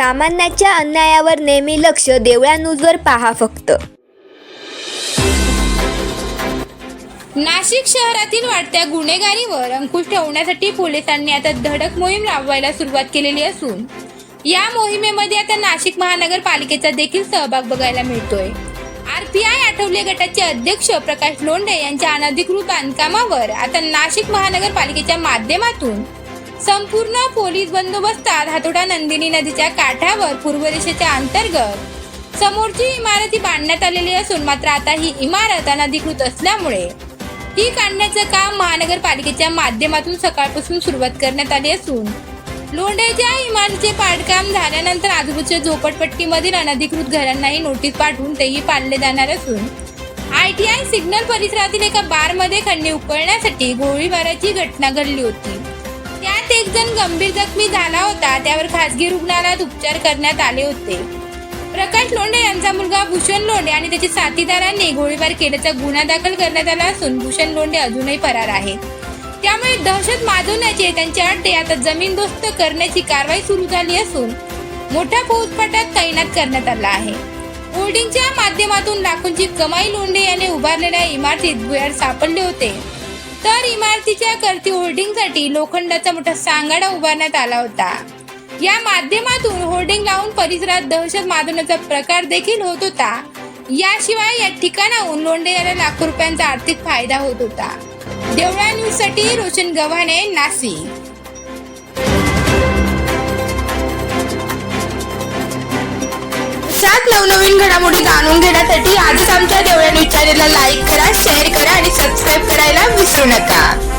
सामान्याच्या अन्यायावर नेहमी लक्ष देवळा न्यूजवर पहा फक्त. नाशिक शहरातील वाढत्या गुन्हेगारीवर अंकुश ठेवण्यासाठी पोलिसांनी आता धडक मोहीम राबवायला सुरुवात केलेली असून या मोहिमेमध्ये आता नाशिक महानगरपालिकेचा देखील सहभाग बघायला मिळतोय. आरपीआय आठवले गटाचे अध्यक्ष प्रकाश लोंढे यांच्या अनधिकृत बांधकामावर आता नाशिक महानगरपालिकेच्या माध्यमातून संपूर्ण पोलीस बंदोबस्तात हातोडा नंदिनी नदीच्या काठावर पूर्व दिशेच्या अंतर्गत. समोरची इमारती बांधण्यात आलेली असून मात्र आता ही इमारत अनधिकृत असल्यामुळे. ही काढण्याचं काम महानगरपालिकेच्या माध्यमातून सकाळपासून सुरुवात करण्यात आली असून लोंढ्याच्या इमारतीचे पाडकाम झाल्यानंतर आजूबाजूच्या झोपडपट्टीमधील अनधिकृत घरांनाही नोटीस पाठवून तेही पाळले जाणार असून आय टी आय सिग्नल परिसरातील एका बारमध्ये खंडे उकळण्यासाठी गोळीबाराची घटना घडली होती. एक जण गंभीर जखमी झाला होता त्यावर खासगी रुग्णालयात उपचार करण्यात आले होते. प्रकाश लोंढे यांचा मुलगा भूषण लोंढे आणि त्याच्या साथीदारांनी गोळीबार केल्याचा गुन्हा दाखल करण्यात आला असून भूषण लोंढे अजूनही फरार आहेत त्यामुळे दहशत माजवण्याचे त्यांचे अड्डे आता जमीनदोस्त करण्याची कारवाई सुरू झाली असून मोठ्या फौजफाटात तैनात करण्यात आला आहे. होर्डिंगच्या माध्यमातून लाखोंची कमाई लोंढे याने उभारलेल्या इमारतीत भुयार सापडले होते. तर इमारतीच्या करती होर्डिंगसाठी लोखंडाचा मोठा सांगाडा उभारण्यात आला होता. या माध्यमातून होर्डिंग लावून परिसरात दहशत माजवण्याचा प्रकार देखील होत होता. याशिवाय या ठिकाणाहून लोंढे याला लाखो रुपयांचा आर्थिक फायदा होत होता. देवळा न्यूजसाठी रोशन गव्हाणे नाशिक. सात नवनवीन घडामोडी जाणून घेण्यासाठी आजच Unaka.